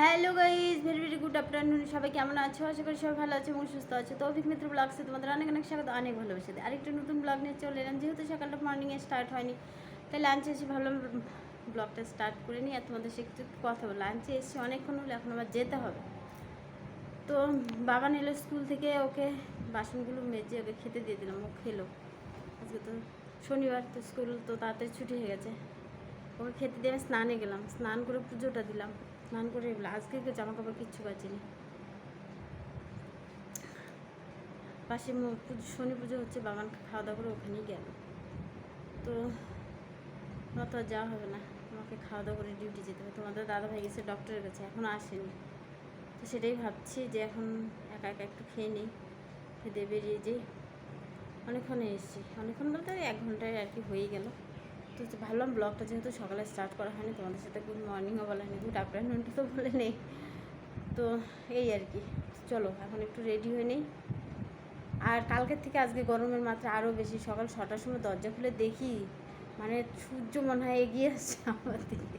Hello guys very very good afternoon সবাই কেমন আছো? আশা করি সবাই ভালো আছে এবং সুস্থ আছে। তো অভিক মিত্র ব্লগসে তোমাদের অনেক অনেক স্বাগত, অনেক ভালোবেসে। আরেকটা নতুন ব্লগ নিয়ে চলে এলাম। যেহেতু সকালটা মর্নিংয়ে স্টার্ট হয়নি, তাই লাঞ্চে এসে ভাবলাম ব্লগটা স্টার্ট করে নিই। আর তোমাদের সে একটু কথা বলো। লাঞ্চে এসে অনেকক্ষণ হলো, এখন আবার যেতে হবে। তো বাবা নিল স্কুল থেকে, ওকে বাসনগুলো মেজে ওকে খেতে দিয়ে দিলাম। ও খেলো। আজকে তো শনিবার, তো স্কুল তো তাড়াতাড়ি ছুটি হয়ে গেছে। ওকে খেতে দিয়ে আমি স্নানে গেলাম। স্নান করে পুজোটা দিলাম। স্নান করে এগুলো। আজকে জামা কাপড় কিচ্ছু পাচ্ছিনি পাশে পুজো শনি পুজো হচ্ছে, বাবান খাওয়া দাওয়া করে ওখানেই গেল। তো আমার তো যাওয়া হবে না। আমাকে খাওয়া দাওয়া করে ডিউটি যেতে হবে। তোমাদের দাদা ভাই গেছে ডক্টরের কাছে এখনও আসেনি। তো সেটাই ভাবছি যে এখন একা একা একটু খেয়ে নিই। খেতে বেরিয়ে যাই। অনেকক্ষণে এসেছি। অনেকক্ষণ বলতে এক ঘন্টায় আর কি হয়ে গেল। তো ভাবলাম ব্লগটা যেহেতু সকালে স্টার্ট করা হয়নি, তোমাদের সাথে গুড মর্নিংও বলা হয়নি গুড আফটারনুনটা তো বলে নেই। তো এই আর কি, চলো এখন একটু রেডি হয়ে নেই। আর কালকের থেকে আজকে গরমের মাত্রা আরও বেশি, সকাল ছটার সময় দরজা খুলে দেখি মানে সূর্য মনে হয় এগিয়ে আসছে আমার দিকে।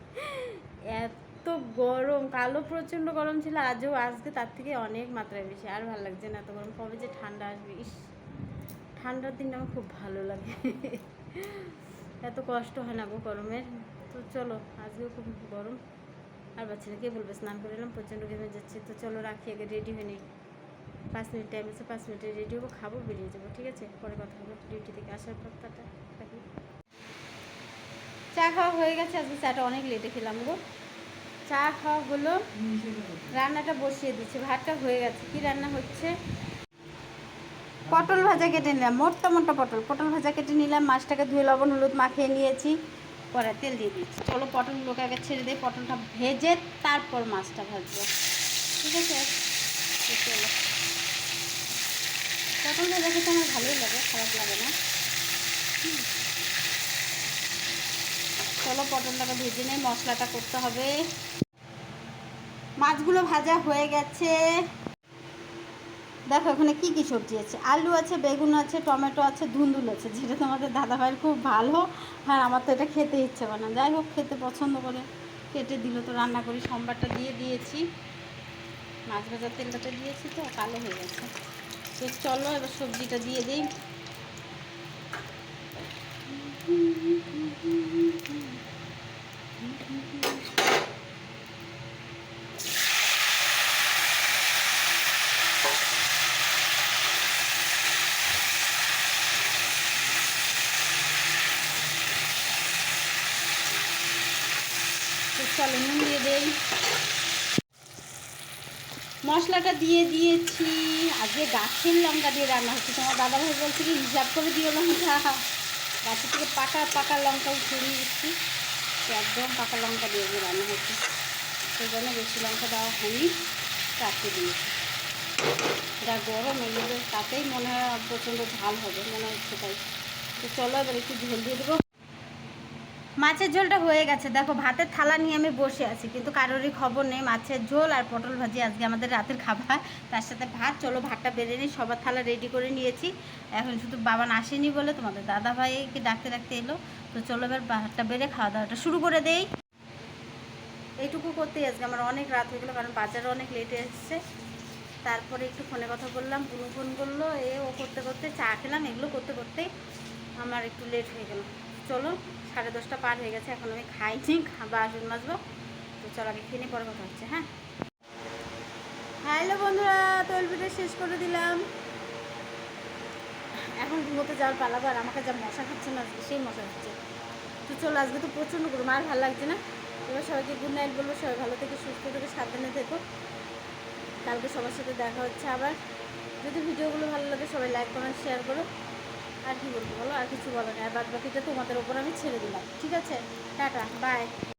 এত গরম কালো প্রচণ্ড গরম ছিল, আজও, আজকে তার থেকে অনেক মাত্রায় বেশি, আর ভালো লাগছে না এত গরম। কবে যে ঠান্ডা আসবে, ইস, ঠান্ডার দিনটা আমার খুব ভালো লাগে। এত কষ্ট হয় না গো গরমের। তো চলো, আজকেও খুব গরম। আর বাচ্চারা বলবে, স্নান করে এলাম, প্রচণ্ড ঘেমে যাচ্ছে। তো চলো রাখি, আগে রেডি হয়ে নিই। পাঁচ মিনিট টাইম আছে, পাঁচ মিনিটে রেডি হব, খাব, বেরিয়ে যাব, ঠিক আছে? পরে কথা হলো ডিউটি থেকে আসার পর রাখি। চা খাওয়া হয়ে গেছে, আজকে চাটা অনেক লেটে খেলাম গো। চা খাওয়া হলো, রান্নাটা বসিয়ে দিচ্ছে, ভাতটা হয়ে গেছে। কি রান্না হচ্ছে? পটল ভাজা কেটে নিলাম মোটা মোটা পটল। পটল ভাজা কেটে নিলাম, মাছটাকে ধুয়ে লবণ, হলুদ মাখিয়ে নিয়েছি, পরে তেল দিয়ে দিচ্ছি। চলো পটলগুলোকে আগে ছেড়ে দিয়ে পটলটা ভেজে তারপর মাছটা ভাজবো। ঠিক আছে? চলো। পটল ভাজা খেতে আমার ভালোই লাগে, খারাপ লাগে না। চলো পটলটাকে ভেজে নেই, মশলাটা করতে হবে। মাছগুলো ভাজা হয়ে গেছে। দেখো, এখানে কি কি সবজি আছে? আলু আছে, বেগুন আছে, টমেটো আছে, ধুন্দুল আছে, যেটা তোমাদের দাদাভাইয়ের খুব ভালো। হ্যাঁ আমার তো এটা খেতে ইচ্ছে করে না। যাই হোক, খেতে পছন্দ করে। কেটে দিল তো, রান্না করি। সোমবারটা দিয়ে দিয়েছি। মাছ ভাজার তেলটাতে দিয়েছি তো, কালো হয়ে গেছে। তো চলো, এবার সবজিটা দিয়ে দিই। তো চলো নুন দিয়ে দেই। মশলাটা দিয়ে দিয়েছি। আজকে গাছের লঙ্কা দিয়ে রান্না হচ্ছে। তোমার দাদাভাই বলছে কি, হিসাব করে দিও লঙ্কা। গাছের থেকে পাকা পাকা লঙ্কা ছড়িয়ে দিচ্ছি একদম পাকা লঙ্কা দিয়ে দিয়ে রান্না হচ্ছে। সেই জন্য বেশি লঙ্কা দেওয়া হয়নি। চারটে দিয়েছি। যা গরম এগুলো তাতেই মনে হয় প্রচণ্ড ঝাল হবে। মনে হচ্ছে তাই। তো চলো এবার একটু ঝোল দিয়ে দেবো। মাছের ঝোলটা হয়ে গেছে। দেখো, ভাতের থালা নিয়ে আমি বসে আছি, কিন্তু কারোরই খবর নেই মাছের ঝোল আর পটল ভাজি আজকে আমাদের রাতের খাবার। তার সাথে ভাত, চলো ভাতটা বেড়ে নিই, সবার থালা রেডি করে নিয়েছি। এখন শুধু বাবান আসেনি বলে তোমাদের দাদা ভাইকে ডাকতে ডাকতে এলো। তো চলো এবার ভাতটা বেড়ে খাওয়া দাওয়াটা শুরু করে দেই। এইটুকু করতেই আজকে আমার অনেক রাত হয়ে গেলো, কারণ বাজারে অনেক লেটে এসছে। তারপরে একটু ফোনে কথা বললাম পুনু ফোন করল, এ ও করতে করতে চা খেলাম, এগুলো করতে করতেই আমার একটু লেট হয়ে গেল। চলো, সাড়ে দশটা পার হয়ে গেছে, এখন আমি খাইনি খা- বাসন মাজবো। তো চলো, আগে খেয়ে পরে কথা হচ্ছে হ্যাঁ? হ্যালো বন্ধুরা, তৈল পিঠে শেষ করে দিলাম। এখন ঘুমোতে যাওয়ার পালাবার আমাকে যা মশা খাচ্ছে না, আজকে সেই মশা হচ্ছে তো চলো, আজকে তো প্রচণ্ড গরম, আর ভালো লাগছে না। এবার সবাইকে গুড নাইট বলব, সবাই ভালো থেকে সুস্থ থেকে সাবধানে থেকো। কালকে সবার সাথে দেখা হচ্ছে আবার। যদি ভিডিওগুলো ভালো লাগে, সবাই লাইক কমেন্ট শেয়ার করো। আর কি বলব বলো? আর কিছু বলো না। বাদ বাকিটা তোমাদের ওপর আমি ছেড়ে দিলাম। ঠিক আছে? Tata bye